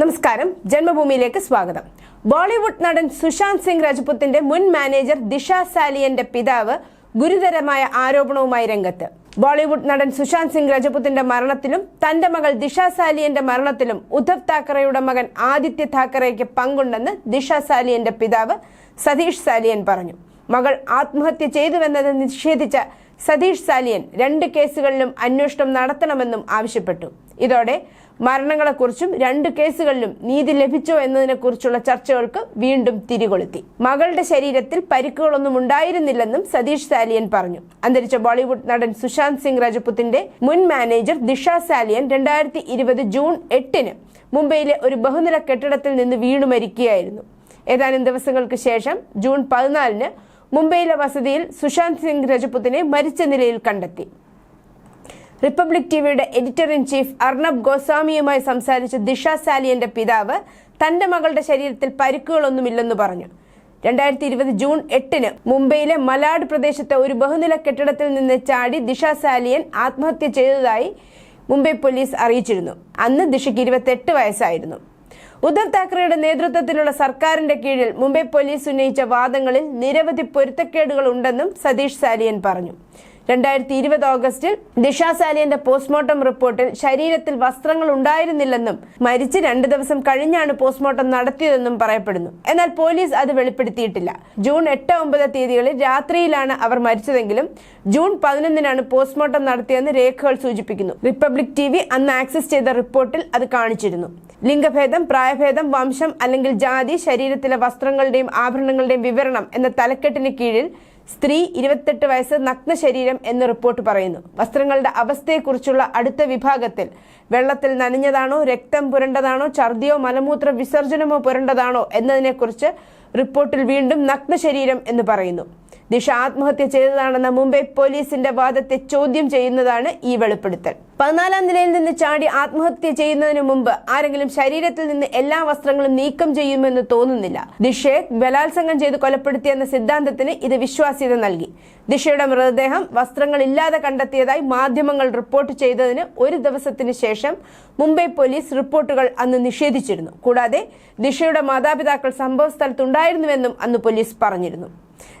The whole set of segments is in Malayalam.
നമസ്കാരം. ജന്മഭൂമിയിലേക്ക് സ്വാഗതം. ബോളിവുഡ് നടൻ സുശാന്ത് സിംഗ് രജപുത്തിന്റെ മുൻ മാനേജർ ദിഷ സാലിയന്റെ പിതാവ് ഗുരുതരമായ ആരോപണവുമായി രംഗത്ത്. ബോളിവുഡ് നടൻ സുശാന്ത് സിംഗ് രജപുത്തിന്റെ മരണത്തിലും തന്റെ മകൾ ദിഷ സാലിയന്റെ മരണത്തിലും ഉദ്ധവ് താക്കറെയുടെ മകൻ ആദിത്യ താക്കറെയ്ക്ക് പങ്കുണ്ടെന്ന് ദിഷ സാലിയന്റെ പിതാവ് സതീഷ് സാലിയൻ പറഞ്ഞു. മകൾ ആത്മഹത്യ ചെയ്തുവെന്നത് നിഷേധിച്ച സതീഷ് സാലിയൻ രണ്ട് കേസുകളിലും അന്വേഷണം നടത്തണമെന്നും ആവശ്യപ്പെട്ടു. ഇതോടെ മരണങ്ങളെക്കുറിച്ചും രണ്ട് കേസുകളിലും നീതി ലഭിച്ചോ എന്നതിനെക്കുറിച്ചുള്ള ചർച്ചകൾക്ക് വീണ്ടും തിരികൊളുത്തി. മകളുടെ ശരീരത്തിൽ പരിക്കുകളൊന്നും ഉണ്ടായിരുന്നില്ലെന്നും സതീഷ് സാലിയൻ പറഞ്ഞു. അന്തരിച്ച ബോളിവുഡ് നടൻ സുശാന്ത് സിംഗ് രജപുത്തിന്റെ മുൻ മാനേജർ ദിഷ സാലിയൻ രണ്ടായിരത്തി ഇരുപത് ജൂൺ എട്ടിന് മുംബൈയിലെ ഒരു ബഹുനില കെട്ടിടത്തിൽ നിന്ന് വീണു മരിക്കുകയായിരുന്നു. ഏതാനും ദിവസങ്ങൾക്ക് ശേഷം ജൂൺ പതിനാലിന് മുംബൈയിലെ വസതിയിൽ സുശാന്ത് സിംഗ് രജപുത്തിനെ മരിച്ച നിലയിൽ കണ്ടെത്തി. റിപ്പബ്ലിക് ടിവിയുടെ എഡിറ്റർ ഇൻ ചീഫ് അർണബ് ഗോസ്വാമിയുമായി സംസാരിച്ച ദിഷ സാലിയന്റെ പിതാവ് തന്റെ മകളുടെ ശരീരത്തിൽ പരിക്കുകളൊന്നുമില്ലെന്ന് പറഞ്ഞു. രണ്ടായിരത്തി ഇരുപത് ജൂൺ എട്ടിന് മുംബൈയിലെ മലാഡ് പ്രദേശത്തെ ഒരു ബഹുനില കെട്ടിടത്തിൽ നിന്ന് ചാടി ദിഷ സാലിയൻ ആത്മഹത്യ ചെയ്തതായി മുംബൈ പോലീസ് അറിയിച്ചിരുന്നു. അന്ന് ദിഷയ്ക്ക് ഇരുപത്തെട്ട് വയസ്സായിരുന്നു. ഉദ്ധവ് താക്കറെയുടെ നേതൃത്വത്തിലുള്ള സർക്കാരിന്റെ കീഴിൽ മുംബൈ പോലീസ് ഉന്നയിച്ച വാദങ്ങളിൽ നിരവധി പൊരുത്തക്കേടുകൾ ഉണ്ടെന്നും സതീഷ് സാലിയൻ പറഞ്ഞു. രണ്ടായിരത്തി ഇരുപത് ഓഗസ്റ്റിൽ ദിഷ സാലിയന്റെ പോസ്റ്റ്മോർട്ടം റിപ്പോർട്ടിൽ ശരീരത്തിൽ വസ്ത്രങ്ങൾ ഉണ്ടായിരുന്നില്ലെന്നും മരിച്ച് രണ്ടു ദിവസം കഴിഞ്ഞാണ് പോസ്റ്റ്മോർട്ടം നടത്തിയതെന്നും പറയപ്പെടുന്നു. എന്നാൽ പോലീസ് അത് വെളിപ്പെടുത്തിയിട്ടില്ല. ജൂൺ എട്ട് ഒമ്പത് തീയതികളിൽ രാത്രിയിലാണ് അവർ മരിച്ചതെങ്കിലും ജൂൺ പതിനൊന്നിനാണ് പോസ്റ്റ്മോർട്ടം നടത്തിയെന്ന് രേഖകൾ സൂചിപ്പിക്കുന്നു. റിപ്പബ്ലിക് ടി അന്ന് ആക്സസ് ചെയ്ത റിപ്പോർട്ടിൽ അത് കാണിച്ചിരുന്നു. ലിംഗഭേദം പ്രായഭേദം വംശം അല്ലെങ്കിൽ ജാതി ശരീരത്തിലെ വസ്ത്രങ്ങളുടെയും ആഭരണങ്ങളുടെയും വിവരണം എന്ന തലക്കെട്ടിന് കീഴിൽ സ്ത്രീ ഇരുപത്തെട്ട് വയസ്സ് നഗ്ന ശരീരം എന്ന് റിപ്പോർട്ട് പറയുന്നു. വസ്ത്രങ്ങളുടെ അവസ്ഥയെക്കുറിച്ചുള്ള അടുത്ത വിഭാഗത്തിൽ വെള്ളത്തിൽ നനഞ്ഞതാണോ രക്തം പുരണ്ടതാണോ ഛർദിയോ മലമൂത്ര വിസർജനമോ പുരണ്ടതാണോ എന്നതിനെക്കുറിച്ച് റിപ്പോർട്ടിൽ വീണ്ടും നഗ്ന ശരീരം എന്ന് പറയുന്നു. ദിഷ ആത്മഹത്യ ചെയ്തതാണെന്ന മുംബൈ പോലീസിന്റെ വാദത്തെ ചോദ്യം ചെയ്യുന്നതാണ് ഈ വെളിപ്പെടുത്തൽ. പതിനാലാം നിലയിൽ നിന്ന് ചാടി ആത്മഹത്യ ചെയ്യുന്നതിന് മുമ്പ് ആരെങ്കിലും ശരീരത്തിൽ നിന്ന് എല്ലാ വസ്ത്രങ്ങളും നീക്കം ചെയ്യുമെന്ന് തോന്നുന്നില്ല. ദിഷയെ ബലാത്സംഗം ചെയ്ത് കൊലപ്പെടുത്തിയെന്ന സിദ്ധാന്തത്തിന് ഇത് വിശ്വാസ്യത നൽകി. ദിഷയുടെ മൃതദേഹം വസ്ത്രങ്ങളില്ലാതെ കണ്ടെത്തിയതായി മാധ്യമങ്ങൾ റിപ്പോർട്ട് ചെയ്തതിന് ഒരു ദിവസത്തിന് ശേഷം മുംബൈ പോലീസ് റിപ്പോർട്ടുകൾ അന്ന് നിഷേധിച്ചിരുന്നു. കൂടാതെ ദിഷയുടെ മാതാപിതാക്കൾ സംഭവ സ്ഥലത്തുണ്ടായിരുന്നുവെന്നും അന്ന് പോലീസ് പറഞ്ഞിരുന്നു.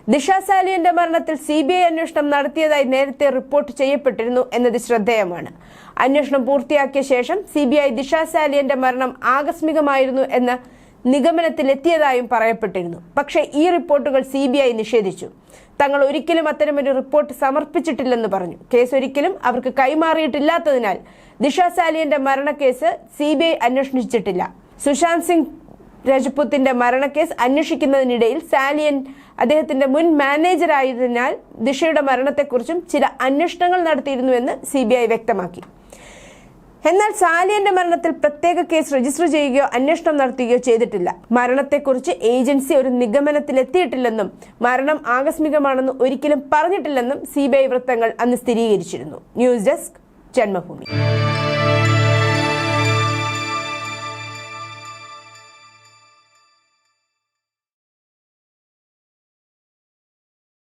ദിഷ സാലിയന്റെ മരണത്തിൽ സി ബി ഐ അന്വേഷണം നടത്തിയതായി നേരത്തെ റിപ്പോർട്ട് ചെയ്യപ്പെട്ടിരുന്നു എന്നത് ശ്രദ്ധേയമാണ്. അന്വേഷണം പൂർത്തിയാക്കിയ ശേഷം സി ബി ഐ ദിഷ സാലിയന്റെ മരണം ആകസ്മികമായിരുന്നു എന്ന നിഗമനത്തിലെത്തിയതായും പറയപ്പെട്ടിരുന്നു. പക്ഷേ ഈ റിപ്പോർട്ടുകൾ സി ബി ഐ നിഷേധിച്ചു. തങ്ങൾ ഒരിക്കലും അത്തരമൊരു റിപ്പോർട്ട് സമർപ്പിച്ചിട്ടില്ലെന്ന് പറഞ്ഞു. കേസ് ഒരിക്കലും അവർക്ക് കൈമാറിയിട്ടില്ലാത്തതിനാൽ ദിഷ സാലിയന്റെ മരണക്കേസ് സി ബി ഐ അന്വേഷിച്ചിട്ടില്ല. സുശാന്ത് സിംഗ് രജപുത്തിന്റെ മരണക്കേസ് അന്വേഷിക്കുന്നതിനിടയിൽ സാലിയൻ അദ്ദേഹത്തിന്റെ മുൻ മാനേജറായതിനാൽ ദിഷയുടെ മരണത്തെക്കുറിച്ചും ചില അന്വേഷണങ്ങൾ നടത്തിയിരുന്നുവെന്ന് സി വ്യക്തമാക്കി. എന്നാൽ സാലിയന്റെ മരണത്തിൽ പ്രത്യേക കേസ് രജിസ്റ്റർ ചെയ്യുകയോ അന്വേഷണം നടത്തുകയോ ചെയ്തിട്ടില്ല. മരണത്തെക്കുറിച്ച് ഏജൻസി ഒരു നിഗമനത്തിലെത്തിയിട്ടില്ലെന്നും മരണം ആകസ്മികമാണെന്ന് ഒരിക്കലും പറഞ്ഞിട്ടില്ലെന്നും സി വൃത്തങ്ങൾ അന്ന് സ്ഥിരീകരിച്ചിരുന്നു. News desk Janmabhoomi.